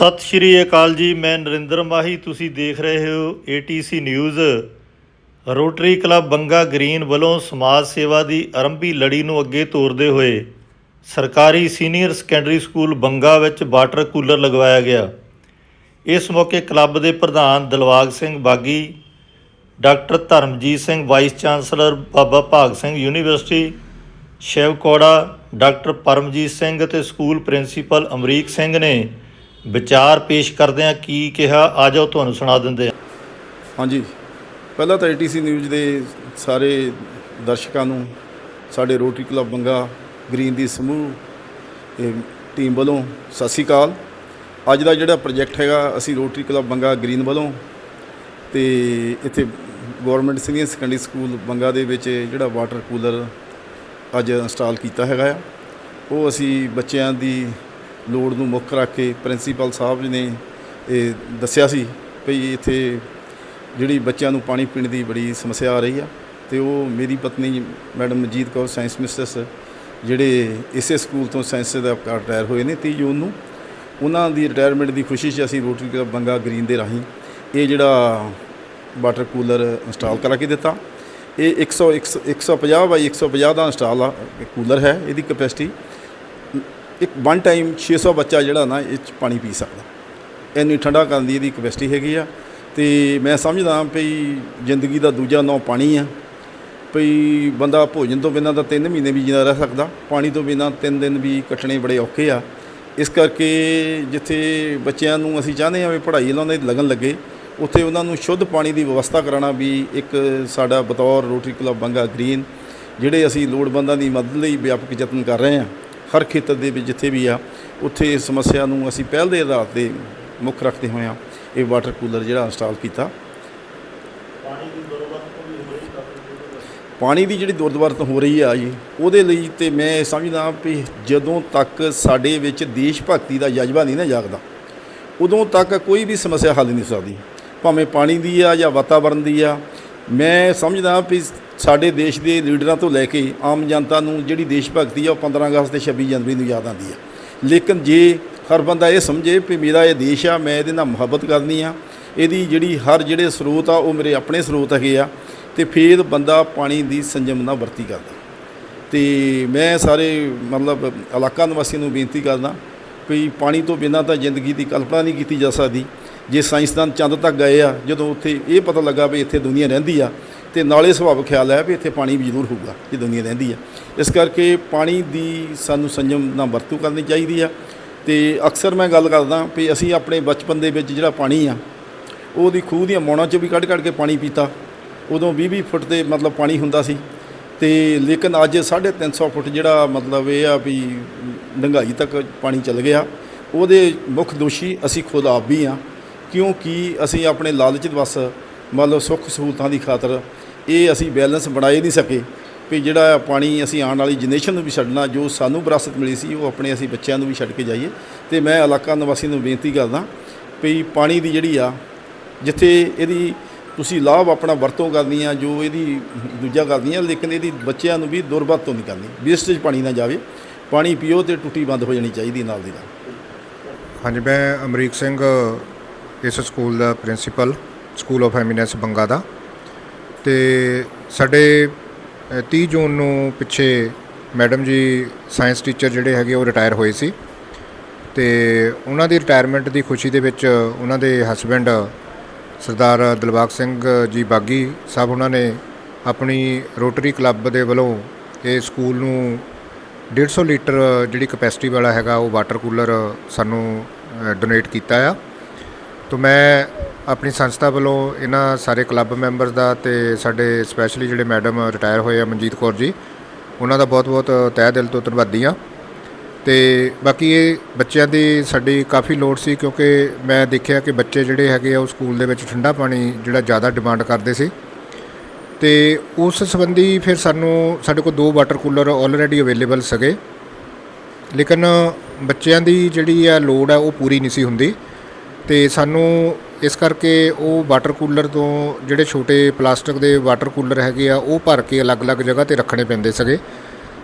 ਸਤਿ ਸ਼੍ਰੀ ਅਕਾਲ ਜੀ, ਮੈਂ ਨਰਿੰਦਰ ਮਾਹੀ, ਤੁਸੀਂ ਦੇਖ ਰਹੇ ਹੋ ATC news rotary club Banga green ਵੱਲੋਂ ਸਮਾਜ ਸੇਵਾ ਦੀ ਆਰੰਭੀ ਲੜੀ ਨੂੰ ਅੱਗੇ ਤੋਰਦੇ ਹੋਏ ਸਰਕਾਰੀ ਸੀਨੀਅਰ ਸੈਕੰਡਰੀ ਸਕੂਲ ਬੰਗਾ ਵਿੱਚ ਵਾਟਰ ਕੂਲਰ ਲਗਵਾਇਆ ਗਿਆ। ਇਸ ਮੌਕੇ ਕਲੱਬ ਦੇ ਪ੍ਰਧਾਨ Dilbagh Singh Bagi, doctor Dharamjit Singh, vice chancellor Baba Bhag Singh university, Shivkora, doctor Paramjit Singh ਅਤੇ ਸਕੂਲ ਪ੍ਰਿੰਸੀਪਲ ਅਮਰੀਕ ਸਿੰਘ ਨੇ ਵਿਚਾਰ ਪੇਸ਼ ਕਰਦਿਆਂ ਕੀ ਕਿਹਾ, ਆ ਜਾਓ ਤੁਹਾਨੂੰ ਸੁਣਾ ਦਿੰਦੇ ਹਾਂ। ਹਾਂਜੀ। ਪਹਿਲਾਂ ਤਾਂ ਏਟੀਸੀ ਨਿਊਜ਼ ਦੇ ਸਾਰੇ ਦਰਸ਼ਕਾਂ ਨੂੰ, ਸਾਡੇ ਰੋਟਰੀ ਕਲੱਬ ਬੰਗਾ ਗ੍ਰੀਨ ਦੀ ਸਮੂਹ ਟੀਮ ਵੱਲੋਂ ਸਤਿ ਸ਼੍ਰੀ ਅਕਾਲ। ਅੱਜ ਦਾ ਜਿਹੜਾ ਪ੍ਰੋਜੈਕਟ ਹੈਗਾ, ਅਸੀਂ ਰੋਟਰੀ ਕਲੱਬ ਬੰਗਾ ਗ੍ਰੀਨ ਵੱਲੋਂ ਤੇ ਇੱਥੇ government senior secondary school Banga ਦੇ ਵਿੱਚ ਜਿਹੜਾ ਵਾਟਰ ਕੂਲਰ ਅੱਜ ਇੰਸਟਾਲ ਕੀਤਾ ਹੈਗਾ ਆ। ਉਹ ਅਸੀਂ ਬੱਚਿਆਂ ਦੀ ਲੋੜ ਨੂੰ ਮੁੱਖ ਰੱਖ ਕੇ ਪ੍ਰਿੰਸੀਪਲ ਸਾਹਿਬ ਜੀ ਨੇ ਇਹ ਦੱਸਿਆ ਸੀ ਭਈ ਇੱਥੇ ਜਿਹੜੀ ਬੱਚਿਆਂ ਨੂੰ ਪਾਣੀ ਪੀਣ ਦੀ ਬੜੀ ਸਮੱਸਿਆ ਆ ਰਹੀ ਆ ਤੇ ਉਹ ਮੇਰੀ ਪਤਨੀ madam Manjeet Kaur science mistress ਜਿਹੜੇ ਇਸੇ ਸਕੂਲ ਤੋਂ ਸਾਇੰਸ ਦਾ ਰਿਟਾਇਰ ਹੋਏ ਨੇ 30 ਜੂਨ ਨੂੰ, ਉਹਨਾਂ ਦੀ ਰਿਟਾਇਰਮੈਂਟ ਦੀ ਖੁਸ਼ੀ 'ਚ ਅਸੀਂ ਰੋਟਰੀ ਕਲੱਬ ਬੰਗਾ ਗ੍ਰੀਨ ਦੇ ਰਾਹੀਂ ਇਹ ਜਿਹੜਾ ਵਾਟਰ ਕੂਲਰ ਇੰਸਟਾਲ ਕਰਾ ਕੇ ਦਿੱਤਾ। ਇਹ 100 150 ਬਾਈ 150 ਦਾ ਇੰਸਟਾਲ ਆ ਕੂਲਰ ਹੈ, ਇਹਦੀ ਕਪੈਸਿਟੀ ਇੱਕ ਵਨ ਟਾਈਮ 600 ਬੱਚਾ ਜਿਹੜਾ ਨਾ, ਇਹ 'ਚ ਪਾਣੀ ਪੀ ਸਕਦਾ। ਇੰਨੀ ਠੰਡਾ ਕਰਨ ਦੀ ਇਹਦੀ ਕਪੈਸਿਟੀ ਹੈਗੀ ਆ। ਤੇ ਮੈਂ ਸਮਝਦਾ ਭਈ ਜ਼ਿੰਦਗੀ ਦਾ ਦੂਜਾ ਨਾਂ ਪਾਣੀ ਆ। ਭਈ ਬੰਦਾ ਭੋਜਨ ਤੋਂ ਬਿਨਾਂ ਤਾਂ 3 ਮਹੀਨੇ ਵੀ ਜਿੰਦਾ ਰਹਿ ਸਕਦਾ। ਪਾਣੀ ਤੋਂ ਬਿਨਾਂ 3 ਦਿਨ ਵੀ ਕੱਟਣੇ ਬੜੇ ਔਖੇ ਆ। ਇਸ ਕਰਕੇ ਜਿੱਥੇ ਬੱਚਿਆਂ ਨੂੰ ਅਸੀਂ ਚਾਹੁੰਦੇ ਹਾਂ ਵੀ ਪੜ੍ਹਾਈ ਉਹਨਾਂ ਦੀ ਲਗਨ ਲੱਗੇ, ਉੱਥੇ ਉਹਨਾਂ ਨੂੰ ਸ਼ੁੱਧ ਪਾਣੀ ਦੀ ਵਿਵਸਥਾ ਕਰਾਉਣਾ ਵੀ ਇੱਕ ਸਾਡਾ ਬਤੌਰ ਰੋਟਰੀ ਕਲੱਬ ਬੰਗਾ ਗ੍ਰੀਨ, ਜਿਹੜੇ ਅਸੀਂ ਲੋੜਵੰਦਾਂ ਦੀ ਮਦਦ ਲਈ ਵਿਆਪਕ ਯਤਨ ਕਰ ਰਹੇ ਹਾਂ। ਹਰ ਖੇਤਰ ਦੇ ਵਿੱਚ ਜਿੱਥੇ ਵੀ ਆ, ਉੱਥੇ ਇਸ ਸਮੱਸਿਆ ਨੂੰ ਅਸੀਂ ਪਹਿਲ ਦੇ ਆਧਾਰ ਤੇ ਮੁੱਖ ਰੱਖਦੇ ਹੋਏ ਆ, ਇਹ ਵਾਟਰ ਕੂਲਰ ਜਿਹੜਾ ਇੰਸਟਾਲ ਕੀਤਾ। ਪਾਣੀ ਦੀ ਜਿਹੜੀ ਦੁਰਦਵਰਤ ਹੋ ਰਹੀ ਆ ਜੀ, ਉਹਦੇ ਲਈ ਤੇ ਮੈਂ ਸਮਝਦਾ ਵੀ ਜਦੋਂ ਤੱਕ ਸਾਡੇ ਵਿੱਚ ਦੇਸ਼ ਭਗਤੀ ਦਾ ਜਜ਼ਬਾ ਨਹੀਂ ਨਾ ਜਾਗਦਾ, ਉਦੋਂ ਤੱਕ ਕੋਈ ਵੀ ਸਮੱਸਿਆ ਹੱਲ ਨਹੀਂ ਸਕਦੀ। ਭਾਵੇਂ ਪਾਣੀ ਦੀ ਆ ਜਾਂ ਵਾਤਾਵਰਣ ਦੀ ਆ, ਮੈਂ ਸਮਝਦਾ ਵੀ ਸਾਡੇ ਦੇਸ਼ ਦੇ ਲੀਡਰਾਂ ਤੋਂ ਲੈ ਕੇ ਆਮ ਜਨਤਾ ਨੂੰ ਜਿਹੜੀ ਦੇਸ਼ ਭਗਤੀ ਆ ਉਹ 15 ਅਗਸਤ ਤੇ 26 ਜਨਵਰੀ ਨੂੰ ਯਾਦ ਆਉਂਦੀ ਆ। ਲੇਕਿਨ ਜੇ ਹਰ ਬੰਦਾ ਇਹ ਸਮਝੇ ਵੀ ਮੇਰਾ ਇਹ ਦੇਸ਼ ਆ, ਮੈਂ ਇਹਦੇ ਨਾਲ ਮੁਹੱਬਤ ਕਰਨੀ ਆ, ਇਹਦੀ ਜਿਹੜੀ ਹਰ ਜਿਹੜੇ ਸਰੋਤ ਆ ਉਹ ਮੇਰੇ ਆਪਣੇ ਸਰੋਤ ਹੈਗੇ ਆ, ਤੇ ਫਿਰ ਬੰਦਾ ਪਾਣੀ ਦੀ ਸੰਜਮ ਨਾਲ ਵਰਤੀ ਕਰਦਾ। ਤੇ ਮੈਂ ਸਾਰੇ ਮਤਲਬ ਇਲਾਕਾ ਨਿਵਾਸੀਆਂ ਨੂੰ ਬੇਨਤੀ ਕਰਦਾ ਵੀ ਪਾਣੀ ਤੋਂ ਬਿਨਾਂ ਤਾਂ ਜ਼ਿੰਦਗੀ ਦੀ ਕਲਪਨਾ ਨਹੀਂ ਕੀਤੀ ਜਾ ਸਕਦੀ। ਜੇ ਸਾਇੰਸਦਾਨ ਚੰਦ ਤੱਕ ਗਏ ਆ, ਜਦੋਂ ਉੱਥੇ ਇਹ ਪਤਾ ਲੱਗਾ ਵੀ ਇੱਥੇ ਦੁਨੀਆ ਰਹਿੰਦੀ ਆ ਤੇ ਨਾਲੇ ਸੁਭਾਵਿਕ ਖਿਆਲ ਹੈ ਵੀ ਇੱਥੇ ਪਾਣੀ ਵੀ ਜ਼ਰੂਰ ਹੋਊਗਾ ਜੇ ਦੁਨੀਆ ਰਹਿੰਦੀ ਹੈ। ਇਸ ਕਰਕੇ ਪਾਣੀ ਦੀ ਸਾਨੂੰ ਸੰਜਮ ਨਾਲ ਵਰਤੋਂ ਕਰਨੀ ਚਾਹੀਦੀ ਆ ਤੇ ਅਕਸਰ ਮੈਂ ਗੱਲ ਕਰਦਾ ਵੀ ਅਸੀਂ ਆਪਣੇ ਬਚਪਨ ਦੇ ਵਿੱਚ ਜਿਹੜਾ ਪਾਣੀ ਆ, ਉਹਦੀ ਖੂਹ ਦੀਆਂ ਮੋਣਾਂ 'ਚੋਂ ਵੀ ਕੱਢ ਕੱਢ ਕੇ ਪਾਣੀ ਪੀਤਾ, ਉਦੋਂ 20-20 ਫੁੱਟ ਤੇ ਮਤਲਬ ਪਾਣੀ ਹੁੰਦਾ ਸੀ ਤੇ ਲੇਕਿਨ ਅੱਜ 350 ਫੁੱਟ ਜਿਹੜਾ ਮਤਲਬ ਇਹ ਆ ਵੀ ਡੰਗਾਈ ਤੱਕ ਪਾਣੀ ਚੱਲ ਗਿਆ, ਉਹਦੇ ਮੁੱਖ ਦੋਸ਼ੀ ਅਸੀਂ ਖੁਦ ਆਪ ਵੀ ਆ, ਕਿਉਂਕਿ ਅਸੀਂ ਆਪਣੇ ਲਾਲਚ ਦੇ ਵਸ ਮੰਨ ਸੁੱਖ ਸਹੂਲਤਾਂ ਦੀ ਖਾਤਰ ਇਹ ਅਸੀਂ ਬੈਲੈਂਸ ਬਣਾਏ ਨਹੀਂ ਸਕੇ ਵੀ ਜਿਹੜਾ ਪਾਣੀ ਅਸੀਂ ਆਉਣ ਵਾਲੀ ਜਨਰੇਸ਼ਨ ਨੂੰ ਵੀ ਛੱਡਣਾ, ਜੋ ਸਾਨੂੰ ਵਿਰਾਸਤ ਮਿਲੀ ਸੀ, ਉਹ ਆਪਣੇ ਅਸੀਂ ਬੱਚਿਆਂ ਨੂੰ ਵੀ ਛੱਡ ਕੇ ਜਾਈਏ। ਤੇ ਮੈਂ ਇਲਾਕਾ ਨਿਵਾਸੀ ਨੂੰ ਬੇਨਤੀ ਕਰਦਾ ਵੀ ਪਾਣੀ ਦੀ ਜਿਹੜੀ ਆ, ਜਿੱਥੇ ਇਹਦੀ ਤੁਸੀਂ ਲਾਭ ਆਪਣਾ ਵਰਤੋਂ ਕਰਨੀ ਆ, ਜੋ ਇਹਦੀ ਦੂਜਾ ਕਰਨੀ ਆ, ਲੇਕਿਨ ਇਹਦੀ ਬੱਚਿਆਂ ਨੂੰ ਵੀ ਦੁਰਵਰਤੋਂ ਨਹੀਂ ਕਰਨੀ। ਵੇਸਟੇਜ ਪਾਣੀ ਨਾ ਜਾਵੇ। ਪਾਣੀ ਪੀਓ ਤੇ ਟੁੱਟੀ ਬੰਦ ਹੋ ਜਾਣੀ ਚਾਹੀਦੀ ਨਾਲ ਦੀ ਨਾਲ। ਹਾਂਜੀ, ਮੈਂ ਅਮਰੀਕ ਸਿੰਘ, ਇਸ school the principal school of eminence Banga ਦਾ। ਤੇ ਸਾਡੇ ਅ, 30 ਜੂਨ ਨੂੰ ਪਿੱਛੇ ਮੈਡਮ ਜੀ ਸਾਇੰਸ ਟੀਚਰ ਜਿਹੜੇ ਹੈਗੇ ਉਹ ਰਿਟਾਇਰ ਹੋਏ ਸੀ ਤੇ ਉਹਨਾਂ ਦੀ ਰਿਟਾਇਰਮੈਂਟ ਦੀ ਖੁਸ਼ੀ ਦੇ ਵਿੱਚ ਉਹਨਾਂ ਦੇ ਹਸਬੈਂਡ ਸਰਦਾਰ ਦਿਲਬਾਗ ਸਿੰਘ ਜੀ ਬਾਗੀ ਸਾਹਿਬ ਉਹਨਾਂ ਨੇ ਆਪਣੀ ਰੋਟਰੀ ਕਲੱਬ ਦੇ ਵੱਲੋਂ ਇਹ ਸਕੂਲ ਨੂੰ 150 ਲੀਟਰ ਜਿਹੜੀ ਕਪੈਸਿਟੀ ਵਾਲਾ ਹੈਗਾ ਉਹ ਵਾਟਰ ਕੂਲਰ ਸਾਨੂੰ ਡੋਨੇਟ ਕੀਤਾ ਆ। ਤੋ ਮੈਂ ਆਪਣੀ ਸੰਸਥਾ ਵੱਲੋਂ ਇਹਨਾਂ ਸਾਰੇ ਕਲੱਬ ਮੈਂਬਰਸ ਦਾ ਤੇ ਸਾਡੇ ਸਪੈਸ਼ਲੀ ਜਿਹੜੇ ਮੈਡਮ ਰਿਟਾਇਰ ਹੋਏ ਆ ਮਨਜੀਤ ਕੌਰ ਜੀ, ਉਹਨਾਂ ਦਾ ਬਹੁਤ-ਬਹੁਤ ਤਹਿ ਦਿਲ ਤੋਂ ਧੰਨਵਾਦੀ ਆ ਤੇ ਬਾਕੀ ਇਹ ਬੱਚਿਆਂ ਦੀ ਸਾਡੀ ਕਾਫੀ ਲੋੜ ਸੀ ਕਿਉਂਕਿ ਮੈਂ ਦੇਖਿਆ ਕਿ ਬੱਚੇ ਜਿਹੜੇ ਹੈਗੇ ਆ ਉਹ ਸਕੂਲ ਦੇ ਵਿੱਚ ਠੰਡਾ ਪਾਣੀ ਜਿਹੜਾ ਜ਼ਿਆਦਾ ਡਿਮਾਂਡ ਕਰਦੇ ਸੀ। ਤੇ ਉਸ ਸੰਬੰਧੀ ਫਿਰ ਸਾਨੂੰ ਸਾਡੇ ਕੋਲ ਦੋ ਵਾਟਰ ਕੂਲਰ ਆਲਰੇਡੀ ਅਵੇਲੇਬਲ ਸੀਗੇ। ਲੇਕਿਨ ਬੱਚਿਆਂ ਦੀ ਜਿਹੜੀ ਆ ਲੋੜ ਆ ਉਹ ਪੂਰੀ ਨਹੀਂ ਸੀ ਹੁੰਦੀ। ਤੇ ਸਾਨੂੰ ਇਸ ਕਰਕੇ ਉਹ ਵਾਟਰ ਕੂਲਰ ਤੋਂ ਜਿਹੜੇ ਛੋਟੇ ਪਲਾਸਟਿਕ ਦੇ ਵਾਟਰ ਕੂਲਰ ਹੈਗੇ ਆ, ਉਹ ਭਰ ਕੇ ਅਲੱਗ-ਅਲੱਗ ਜਗ੍ਹਾ ਤੇ ਰੱਖਣੇ ਪੈਂਦੇ ਸੀਗੇ।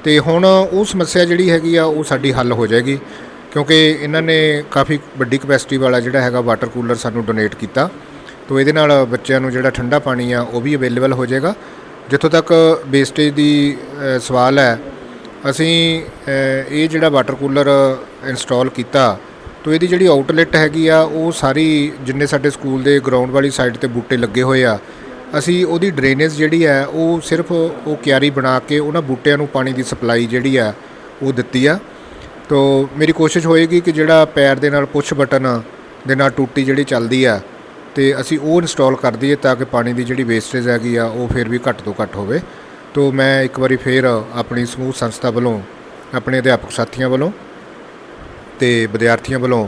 ਤੇ ਹੁਣ ਉਹ ਸਮੱਸਿਆ ਜਿਹੜੀ ਹੈਗੀ ਆ, ਉਹ ਸਾਡੀ ਹੱਲ ਹੋ ਜਾਏਗੀ, ਕਿਉਂਕਿ ਇਹਨਾਂ ਨੇ ਕਾਫੀ ਵੱਡੀ ਕਪੈਸਿਟੀ ਵਾਲਾ ਜਿਹੜਾ ਹੈਗਾ ਵਾਟਰ ਕੂਲਰ ਸਾਨੂੰ ਡੋਨੇਟ ਕੀਤਾ। ਤੋ ਇਹਦੇ ਨਾਲ ਬੱਚਿਆਂ ਨੂੰ ਜਿਹੜਾ ਠੰਡਾ ਪਾਣੀ ਆ, ਉਹ ਵੀ ਅਵੇਲੇਬਲ ਹੋ ਜਾਏਗਾ। ਜਿੱਥੋਂ ਤੱਕ ਵੇਸਟੇਜ ਦੀ ਸਵਾਲ ਹੈ, ਅਸੀਂ ਇਹ ਜਿਹੜਾ ਵਾਟਰ ਕੂਲਰ ਇੰਸਟਾਲ ਕੀਤਾ ਤੋ ਇਹਦੀ ਜਿਹੜੀ ਆਊਟਲੈਟ ਹੈਗੀ ਆ, ਉਹ ਸਾਰੀ ਜਿੰਨੇ ਸਾਡੇ ਸਕੂਲ ਦੇ ਗਰਾਊਂਡ ਵਾਲੀ ਸਾਈਡ ਤੇ ਬੂਟੇ ਲੱਗੇ ਹੋਏ ਆ, ਅਸੀਂ ਉਹਦੀ ਡਰੇਨੇਜ ਜਿਹੜੀ ਹੈ ਉਹ ਸਿਰਫ ਉਹ ਕਿਆਰੀ ਬਣਾ ਕੇ ਉਹਨਾਂ ਬੂਟਿਆਂ ਨੂੰ ਪਾਣੀ ਦੀ ਸਪਲਾਈ ਜਿਹੜੀ ਆ, ਉਹ ਦਿੱਤੀ ਆ। ਤੋ ਮੇਰੀ ਕੋਸ਼ਿਸ਼ ਹੋਏਗੀ ਕਿ ਜਿਹੜਾ ਪੈਰ ਦੇ ਨਾਲ ਪੁਸ਼ ਬਟਨ ਦੇ ਨਾਲ ਟੂਟੀ ਜਿਹੜੀ ਚੱਲਦੀ ਆ, ਤੇ ਅਸੀਂ ਉਹ ਇੰਸਟਾਲ ਕਰ ਦਈਏ ਤਾਂ ਕਿ ਪਾਣੀ ਦੀ ਜਿਹੜੀ ਵੇਸਟੇਜ ਹੈਗੀ ਆ, ਉਹ ਫਿਰ ਵੀ ਘੱਟ ਤੋਂ ਘੱਟ ਹੋਵੇ। ਤੋ ਮੈਂ ਇੱਕ ਵਾਰੀ ਫੇਰ ਆਪਣੀ ਸਮੂਹ ਸੰਸਥਾ ਵੱਲੋਂ, ਆਪਣੇ ਅਧਿਆਪਕ ਸਾਥੀਆਂ ਵੱਲੋਂ ਤੇ ਵਿਦਿਆਰਥੀਆਂ ਵੱਲੋਂ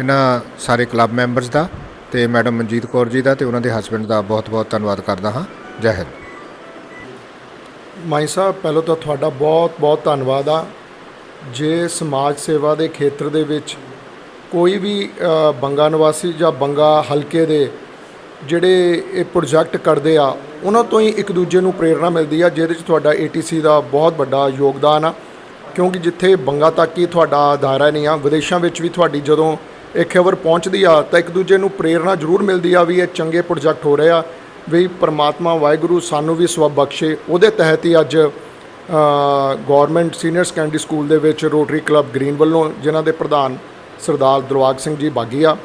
ਇਹਨਾਂ ਸਾਰੇ ਕਲੱਬ ਮੈਂਬਰਸ ਦਾ ਤੇ ਮੈਡਮ ਮਨਜੀਤ ਕੌਰ ਜੀ ਦਾ ਤੇ ਉਹਨਾਂ ਦੇ ਹਸਬੰਡ ਦਾ ਬਹੁਤ-ਬਹੁਤ ਧੰਨਵਾਦ ਕਰਦਾ ਹਾਂ। ਜੈ ਹਿੰਦ। ਮਾਈ ਸਾਹਿਬ, ਪਹਿਲਾਂ ਤਾਂ ਤੁਹਾਡਾ ਬਹੁਤ-ਬਹੁਤ ਧੰਨਵਾਦ ਆ। ਜੇ ਸਮਾਜ ਸੇਵਾ ਦੇ ਖੇਤਰ ਦੇ ਵਿੱਚ ਕੋਈ ਵੀ ਬੰਗਾ ਨਿਵਾਸੀ ਜਾਂ ਬੰਗਾ ਹਲਕੇ ਦੇ ਜਿਹੜੇ ਇਹ ਪ੍ਰੋਜੈਕਟ ਕਰਦੇ ਆ, ਉਹਨਾਂ ਤੋਂ ਹੀ ਇੱਕ ਦੂਜੇ ਨੂੰ ਪ੍ਰੇਰਣਾ ਮਿਲਦੀ ਆ, ਜਿਹਦੇ 'ਚ ਤੁਹਾਡਾ ATC ਦਾ ਬਹੁਤ ਵੱਡਾ ਯੋਗਦਾਨ ਆ। ਕਿਉਂਕਿ ਜਿੱਥੇ ਬੰਗਾ ਤੱਕ ਹੀ ਤੁਹਾਡਾ ਦਾਇਰਾ ਨਹੀਂ ਆ, ਵਿਦੇਸ਼ਾਂ ਵਿੱਚ ਵੀ ਤੁਹਾਡੀ ਜਦੋਂ ਇਹ ਖਬਰ ਪਹੁੰਚਦੀ ਆ, ਤਾਂ ਇੱਕ ਦੂਜੇ ਨੂੰ ਪ੍ਰੇਰਣਾ ਜ਼ਰੂਰ ਮਿਲਦੀ ਆ ਵੀ ਇਹ ਚੰਗੇ ਪ੍ਰੋਜੈਕਟ ਹੋ ਰਹੇ ਆ, ਵੀ ਪਰਮਾਤਮਾ ਵਾਹਿਗੁਰੂ ਸਾਨੂੰ ਵੀ ਸਵੱਬ ਬਖਸ਼ੇ। ਉਹਦੇ ਤਹਿਤ ਹੀ ਅੱਜ ਗਵਰਨਮੈਂਟ ਸੀਨੀਅਰ ਸੈਕੰਡਰੀ ਸਕੂਲ ਦੇ ਵਿੱਚ ਰੋਟਰੀ ਕਲੱਬ ਗ੍ਰੀਨ ਵੱਲੋਂ ਜਿਨ੍ਹਾਂ ਦੇ ਪ੍ਰਧਾਨ ਸਰਦਾਰ ਦਰਵਾਗ ਸਿੰਘ ਜੀ ਬਾਗੀ ਆ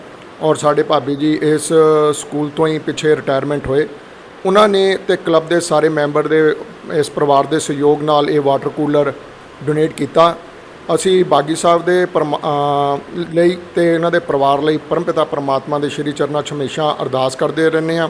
ਔਰ ਸਾਡੇ ਭਾਬੀ ਜੀ ਇਸ ਸਕੂਲ ਤੋਂ ਹੀ ਪਿੱਛੇ ਰਿਟਾਇਰਮੈਂਟ ਹੋਏ। ਉਹਨਾਂ ਨੇ ਤੇ ਕਲੱਬ ਦੇ ਸਾਰੇ ਮੈਂਬਰ ਦੇ ਇਸ ਪਰਿਵਾਰ ਦੇ ਸਹਿਯੋਗ ਨਾਲ ਇਹ ਵਾਟਰ ਕੂਲਰ ਡੋਨੇਟ ਕੀਤਾ। ਅਸੀਂ ਬਾਗੀ ਸਾਹਿਬ ਦੇ ਪਰਮਾ- ਲਈ ਤੇ ਇਹਨਾਂ ਦੇ ਪਰਿਵਾਰ ਲਈ ਪਰਮਪਿਤਾ ਪਰਮਾਤਮਾ ਦੇ ਸ਼੍ਰੀ ਚਰਨਾਂ 'ਚ ਹਮੇਸ਼ਾ ਅਰਦਾਸ ਕਰਦੇ ਰਹਿੰਦੇ ਆ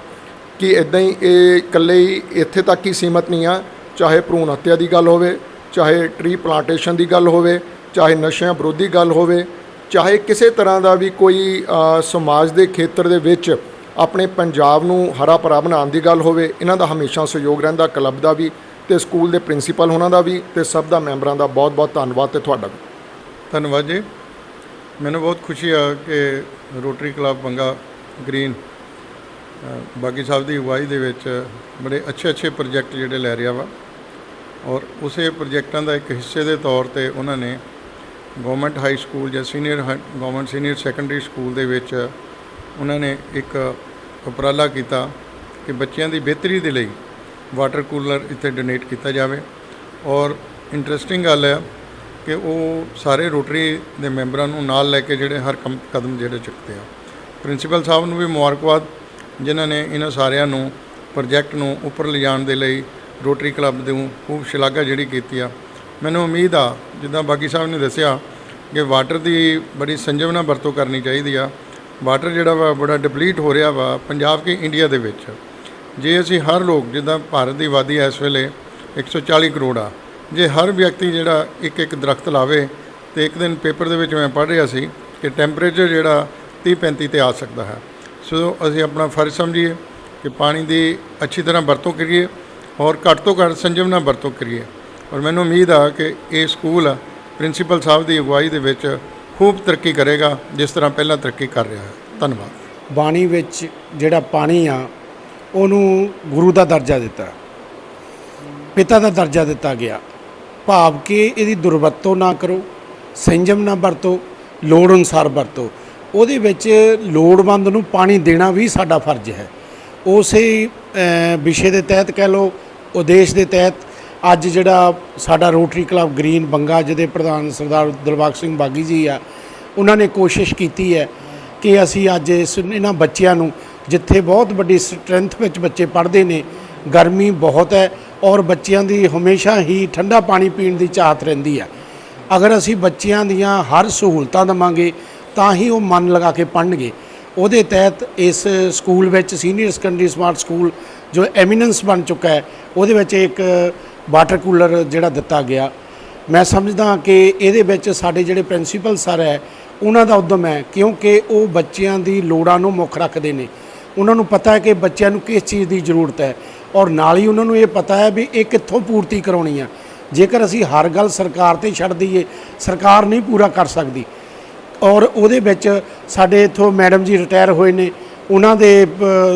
ਕਿ ਇਦਾਂ ਹੀ ਇਹ ਇਕੱਲੇ ਹੀ ਇੱਥੇ ਤੱਕ ਹੀ ਸੀਮਤ ਨਹੀਂ ਆ, ਚਾਹੇ ਭਰੂਣ ਹੱਤਿਆ ਦੀ ਗੱਲ ਹੋਵੇ, ਚਾਹੇ ਟਰੀ ਪਲਾਂਟੇਸ਼ਨ ਦੀ ਗੱਲ ਹੋਵੇ, ਚਾਹੇ ਨਸ਼ਿਆਂ ਵਿਰੋਧੀ ਗੱਲ ਹੋਵੇ, ਚਾਹੇ ਕਿਸੇ ਤਰ੍ਹਾਂ ਦਾ ਵੀ ਕੋਈ ਸਮਾਜ ਦੇ ਖੇਤਰ ਦੇ ਵਿੱਚ ਆਪਣੇ ਪੰਜਾਬ ਨੂੰ ਹਰਾ ਭਰਾ ਬਣਾਉਣ ਦੀ ਗੱਲ ਹੋਵੇ, ਇਹਨਾਂ ਦਾ ਹਮੇਸ਼ਾ ਸਹਿਯੋਗ ਰਹਿੰਦਾ, ਕਲੱਬ ਦਾ ਵੀ ਤੇ ਸਕੂਲ ਦੇ ਪ੍ਰਿੰਸੀਪਲ ਉਹਨਾਂ ਦਾ ਵੀ ਤੇ ਸਭ ਦਾ ਮੈਂਬਰਾਂ ਦਾ ਬਹੁਤ ਬਹੁਤ ਧੰਨਵਾਦ ਤੇ ਤੁਹਾਡਾ ਵੀ। ਧੰਨਵਾਦ ਜੀ। ਮੈਨੂੰ ਬਹੁਤ ਖੁਸ਼ੀ ਆ ਕਿ ਰੋਟਰੀ ਕਲੱਬ ਬੰਗਾ ਗ੍ਰੀਨ ਬਾਗੀ ਸਾਹਿਬ ਦੀ ਅਗਵਾਈ ਦੇ ਵਿੱਚ ਬੜੇ ਅੱਛੇ ਅੱਛੇ ਪ੍ਰੋਜੈਕਟ ਜਿਹੜੇ ਲੈ ਰਿਹਾ ਵਾ। ਔਰ ਉਸੇ ਪ੍ਰੋਜੈਕਟਾਂ ਦਾ ਇੱਕ ਹਿੱਸੇ ਦੇ ਤੌਰ ਤੇ ਉਹਨਾਂ ਨੇ ਗਵਰਨਮੈਂਟ ਹਾਈ ਸਕੂਲ ਜਾਂ senior government senior secondary school ਦੇ ਵਿੱਚ ਉਹਨਾਂ ਨੇ ਇੱਕ ਉਪਰਾਲਾ ਕੀਤਾ ਕਿ ਬੱਚਿਆਂ ਦੀ ਬਿਹਤਰੀ ਦੇ ਲਈ ਵਾਟਰ ਕੂਲਰ ਇੱਥੇ ਡੋਨੇਟ ਕੀਤਾ ਜਾਵੇ। ਔਰ ਇੰਟਰਸਟਿੰਗ ਗੱਲ ਹੈ ਕਿ ਉਹ ਸਾਰੇ ਰੋਟਰੀ ਦੇ ਮੈਂਬਰਾਂ ਨੂੰ ਨਾਲ ਲੈ ਕੇ ਜਿਹੜੇ ਹਰ ਕੰਮ, ਕਦਮ ਜਿਹੜੇ ਚੁੱਕਦੇ ਆ। ਪ੍ਰਿੰਸੀਪਲ ਸਾਹਿਬ ਨੂੰ ਵੀ ਮੁਬਾਰਕਬਾਦ, ਜਿਨ੍ਹਾਂ ਨੇ ਇਹਨਾਂ ਸਾਰਿਆਂ ਨੂੰ ਪ੍ਰੋਜੈਕਟ ਨੂੰ ਉੱਪਰ ਲਿਜਾਣ ਦੇ ਲਈ ਰੋਟਰੀ ਕਲੱਬ ਦੇ ਨੂੰ ਖੂਬ ਸ਼ਲਾਘਾ ਜਿਹੜੀ ਕੀਤੀ ਆ। ਮੈਨੂੰ ਉਮੀਦ ਆ, ਜਿੱਦਾਂ ਬਾਗੀ ਸਾਹਿਬ ਨੇ ਦੱਸਿਆ, ਕਿ ਵਾਟਰ ਦੀ ਬੜੀ ਸੰਜਮ ਨਾਲ ਵਰਤੋਂ ਕਰਨੀ ਚਾਹੀਦੀ ਆ। ਵਾਟਰ ਜਿਹੜਾ ਵਾ ਬੜਾ ਡਿਪਲੀਟ ਹੋ ਰਿਹਾ ਵਾ ਪੰਜਾਬ ਕੇ ਇੰਡੀਆ ਦੇ ਵਿੱਚ। ਜੇ ਅਸੀਂ ਹਰ ਲੋਕ, ਜਿੱਦਾਂ ਭਾਰਤ ਦੀ ਆਬਾਦੀ ਹੈ ਇਸ ਵੇਲੇ 140 ਕਰੋੜ ਆ, ਜੇ ਹਰ ਵਿਅਕਤੀ ਜਿਹੜਾ ਇੱਕ ਇੱਕ ਦਰਖਤ ਲਾਵੇ ਤੇ ਇੱਕ ਦਿਨ ਪੇਪਰ ਦੇ ਵਿੱਚ ਮੈਂ ਪੜ੍ਹ ਰਿਹਾ ਸੀ ਕਿ ਟੈਂਪਰੇਚਰ ਜਿਹੜਾ 30 35 ਤੇ ਆ ਸਕਦਾ ਹੈ। ਸੋ ਅਸੀਂ ਆਪਣਾ ਫਰਜ਼ ਸਮਝੀਏ ਕਿ ਪਾਣੀ ਦੀ ਅੱਛੀ ਤਰ੍ਹਾਂ ਵਰਤੋਂ ਕਰੀਏ ਔਰ ਘੱਟ ਤੋਂ ਘੱਟ ਸੰਜਮ ਨਾਲ ਵਰਤੋਂ ਕਰੀਏ। ਔਰ ਮੈਨੂੰ ਉਮੀਦ ਆ ਕਿ ਇਹ ਸਕੂਲ ਪ੍ਰਿੰਸੀਪਲ ਸਾਹਿਬ ਦੀ ਅਗਵਾਈ ਦੇ ਵਿੱਚ ਖੂਬ ਤਰੱਕੀ ਕਰੇਗਾ, ਜਿਸ ਤਰ੍ਹਾਂ ਪਹਿਲਾਂ ਤਰੱਕੀ ਕਰ ਰਿਹਾ ਹੈ। ਧੰਨਵਾਦ। ਬਾਣੀ ਵਿੱਚ ਜਿਹੜਾ ਪਾਣੀ ਆ ਉਹਨੂੰ ਗੁਰੂ ਦਾ ਦਰਜਾ ਦਿੱਤਾ। ਪਿਤਾ ਦਾ ਦਰਜਾ ਦਿੱਤਾ ਗਿਆ। ਭਾਵ ਕਿ ਇਹਦੀ ਦੁਰਵਰਤੋਂ ਨਾ ਕਰੋ, ਸੰਜਮ ਨਾ ਵਰਤੋ, ਲੋੜ ਅਨੁਸਾਰ ਵਰਤੋ। ਉਹਦੇ ਵਿੱਚ ਲੋੜਵੰਦ ਨੂੰ ਪਾਣੀ ਦੇਣਾ ਵੀ ਸਾਡਾ ਫਰਜ਼ ਹੈ। ਉਸੇ ਵਿਸ਼ੇ ਦੇ ਤਹਿਤ ਕਹਿ ਲਓ, ਉਦੇਸ਼ ਦੇ ਤਹਿਤ ਅੱਜ ਜਿਹੜਾ ਸਾਡਾ ਰੋਟਰੀ ਕਲੱਬ ਗ੍ਰੀਨ ਬੰਗਾ, ਜਿਹਦੇ ਪ੍ਰਧਾਨ ਸਰਦਾਰ ਦਿਲਬਾਗ ਸਿੰਘ ਬਾਗੀ ਜੀ ਆ, ਉਹਨਾਂ ਨੇ ਕੋਸ਼ਿਸ਼ ਕੀਤੀ ਹੈ ਕਿ ਅਸੀਂ ਅੱਜ ਇਸ, ਇਹਨਾਂ ਬੱਚਿਆਂ ਨੂੰ ਜਿੱਥੇ ਬਹੁਤ ਵੱਡੀ ਸਟਰੈਂਥ ਵਿੱਚ ਬੱਚੇ ਪੜ੍ਹਦੇ ਨੇ, ਗਰਮੀ ਬਹੁਤ ਹੈ ਔਰ ਬੱਚਿਆਂ ਦੀ ਹਮੇਸ਼ਾ ਹੀ ਠੰਡਾ ਪਾਣੀ ਪੀਣ ਦੀ ਚਾਹਤ ਰਹਿੰਦੀ ਹੈ। ਅਗਰ ਅਸੀਂ ਬੱਚਿਆਂ ਦੀਆਂ ਹਰ ਸਹੂਲਤਾਂ ਦੇਵਾਂਗੇ, ਤਾਂ ਹੀ ਉਹ ਮਨ ਲਗਾ ਕੇ ਪੜ੍ਹਨਗੇ। ਉਹਦੇ ਤਹਿਤ ਇਸ ਸਕੂਲ ਵਿੱਚ ਸੀਨੀਅਰ ਸੈਕੰਡਰੀ ਸਮਾਰਟ ਸਕੂਲ ਜੋ ਐਮੀਨੈਂਸ ਬਣ ਚੁੱਕਾ ਹੈ, ਉਹਦੇ ਵਿੱਚ ਇੱਕ ਵਾਟਰ ਕੂਲਰ ਜਿਹੜਾ ਦਿੱਤਾ ਗਿਆ। ਮੈਂ ਸਮਝਦਾ ਕਿ ਇਹਦੇ ਵਿੱਚ ਸਾਡੇ ਜਿਹੜੇ ਪ੍ਰਿੰਸੀਪਲ ਸਰ ਹੈ, ਉਹਨਾਂ ਦਾ ਉਦਮ ਹੈ ਕਿਉਂਕਿ ਉਹ ਬੱਚਿਆਂ ਦੀ ਲੋੜਾਂ ਨੂੰ ਮੁੱਖ ਰੱਖਦੇ ਨੇ। ਉਹਨਾਂ ਨੂੰ ਪਤਾ ਹੈ ਕਿ ਬੱਚਿਆਂ ਨੂੰ ਕਿਸ ਚੀਜ਼ ਦੀ ਜ਼ਰੂਰਤ ਹੈ ਔਰ ਨਾਲ ਹੀ ਉਹਨਾਂ ਨੂੰ ਇਹ ਪਤਾ ਹੈ ਵੀ ਇਹ ਕਿੱਥੋਂ ਪੂਰਤੀ ਕਰਾਉਣੀ ਆ। ਜੇਕਰ ਅਸੀਂ ਹਰ ਗੱਲ ਸਰਕਾਰ ਤੇ ਛੱਡ ਦਈਏ, ਸਰਕਾਰ ਨਹੀਂ ਪੂਰਾ ਕਰ ਸਕਦੀ। ਔਰ ਉਹਦੇ ਵਿੱਚ ਸਾਡੇ ਇਥੋਂ ਮੈਡਮ ਜੀ ਰਿਟਾਇਰ ਹੋਏ ਨੇ, ਉਹਨਾਂ ਦੇ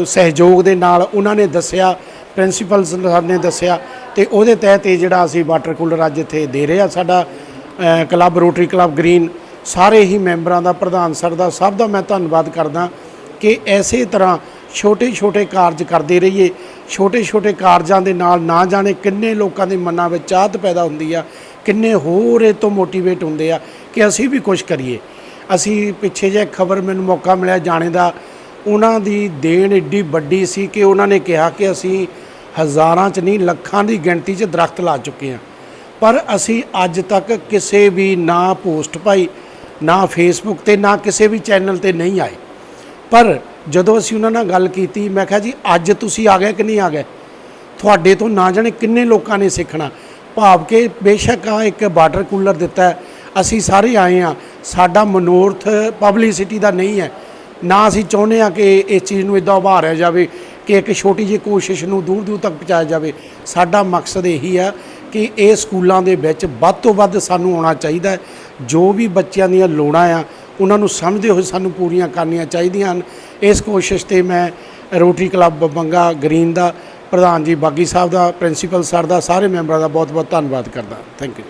ਸਹਿਯੋਗ ਦੇ ਨਾਲ ਉਹਨਾਂ ਨੇ ਦੱਸਿਆ ਪ੍ਰਿੰਸੀਪਲ ਸਾਹਿਬ ਨੇ ਦੱਸਿਆ ਤੇ ਉਹਦੇ ਤਹਿਤ ਇਹ ਜਿਹੜਾ ਅਸੀਂ ਵਾਟਰ ਕੂਲਰ ਅੱਜ ਇੱਥੇ ਦੇ ਰਹੇ ਆ, ਸਾਡਾ ਕਲੱਬ ਰੋਟਰੀ ਕਲੱਬ ਗ੍ਰੀਨ, ਸਾਰੇ ਹੀ ਮੈਂਬਰਾਂ ਦਾ, ਪ੍ਰਧਾਨ ਸਰ ਦਾ, ਸਭ ਦਾ ਮੈਂ ਧੰਨਵਾਦ ਕਰਦਾ ਕਿ ਐਸੇ ਤਰ੍ਹਾਂ ਛੋਟੇ ਛੋਟੇ ਕਾਰਜ ਕਰਦੇ ਰਹੀਏ ਛੋਟੇ ਛੋਟੇ ਕਾਰਜਾਂ ਦੇ ਨਾਲ ਨਾ ਜਾਣੇ ਕਿੰਨੇ ਲੋਕਾਂ ਦੇ ਮਨਾਂ ਵਿੱਚ ਚਾਹਤ ਪੈਦਾ ਹੁੰਦੀ ਆ, ਕਿੰਨੇ ਹੋਰ ਇਹ ਤੋਂ ਮੋਟੀਵੇਟ ਹੁੰਦੇ ਆ ਕਿ ਅਸੀਂ ਵੀ ਕੁਝ ਕਰੀਏ। ਅਸੀਂ ਪਿੱਛੇ ਜੇ ਖਬਰ ਮੈਨੂੰ ਮੌਕਾ ਮਿਲਿਆ ਜਾਣੇ ਦਾ, ਉਹਨਾਂ ਦੀ ਦੇਣ ਏਡੀ ਵੱਡੀ ਸੀ ਕਿ ਉਹਨਾਂ ਨੇ ਕਿਹਾ ਕਿ ਅਸੀਂ ਹਜ਼ਾਰਾਂ 'ਚ ਨਹੀਂ, ਲੱਖਾਂ ਦੀ ਗਿਣਤੀ 'ਚ ਦਰਖਤ ਲਾ ਚੁੱਕੇ ਹਾਂ। ਪਰ ਅਸੀਂ ਅੱਜ ਤੱਕ ਕਿਸੇ ਵੀ ਨਾ ਪੋਸਟ ਪਾਈ, ਨਾ ਫੇਸਬੁੱਕ ਤੇ, ਨਾ ਕਿਸੇ ਵੀ ਚੈਨਲ ਤੇ ਨਹੀਂ ਆਏ। ਪਰ ਜਦੋਂ ਅਸੀਂ ਉਹਨਾਂ ਨਾਲ ਗੱਲ ਕੀਤੀ, ਮੈਂ ਕਿਹਾ ਜੀ, ਅੱਜ ਤੁਸੀਂ ਆ ਗਏ ਕਿ ਨਹੀਂ ਆ ਗਏ? ਤੁਹਾਡੇ ਤੋਂ ਨਾ ਜਾਣੇ ਕਿੰਨੇ ਲੋਕਾਂ ਨੇ ਸਿੱਖਣਾ? ਭਾਵ ਕਿ ਬੇਸ਼ੱਕ ਆ ਇੱਕ ਵਾਟਰ ਕੂਲਰ ਦਿੱਤਾ ਅਸੀਂ ਸਾਰੇ ਆਏ ਆ ਸਾਡਾ ਮਨੋਰਥ ਪਬਲਿਸਿਟੀ ਦਾ ਨਹੀਂ ਹੈ। ਨਾ ਅਸੀਂ ਚਾਹੁੰਦੇ ਆ ਕਿ ਇਸ ਚੀਜ਼ ਨੂੰ ਇਦਾਂ ਉਭਾਰਿਆ ਜਾਵੇ, ਕਿ ਇੱਕ ਛੋਟੀ ਜਿਹੀ ਕੋਸ਼ਿਸ਼ ਨੂੰ ਦੂਰ ਦੂਰ ਤੱਕ ਪਹੁੰਚਾਇਆ ਜਾਵੇ। ਸਾਡਾ ਮਕਸਦ ਇਹੀ ਆ ਕਿ ਇਹ ਸਕੂਲਾਂ ਦੇ ਵਿੱਚ ਵੱਧ ਤੋਂ ਵੱਧ ਸਾਨੂੰ ਆਉਣਾ ਚਾਹੀਦਾ ਜੋ ਵੀ ਬੱਚਿਆਂ ਦੀਆਂ ਲੋੜਾਂ ਆ ਉਹਨਾਂ ਨੂੰ ਸਮਝਦੇ ਹੋਏ ਸਾਨੂੰ ਪੂਰੀਆਂ ਕਰਨੀਆਂ ਚਾਹੀਦੀਆਂ ਹਨ। ਇਸ ਕੋਸ਼ਿਸ਼ ਤੇ ਮੈਂ ਰੋਟਰੀ ਕਲੱਬ ਬੰਗਾ ਗ੍ਰੀਨ ਦਾ ਪ੍ਰਧਾਨ ਜੀ ਬਾਗੀ ਸਾਹਿਬ ਦਾ, ਪ੍ਰਿੰਸੀਪਲ ਸਰ ਦਾ, ਸਾਰੇ ਮੈਂਬਰਾਂ ਦਾ ਬਹੁਤ ਬਹੁਤ ਧੰਨਵਾਦ ਕਰਦਾ। Thank you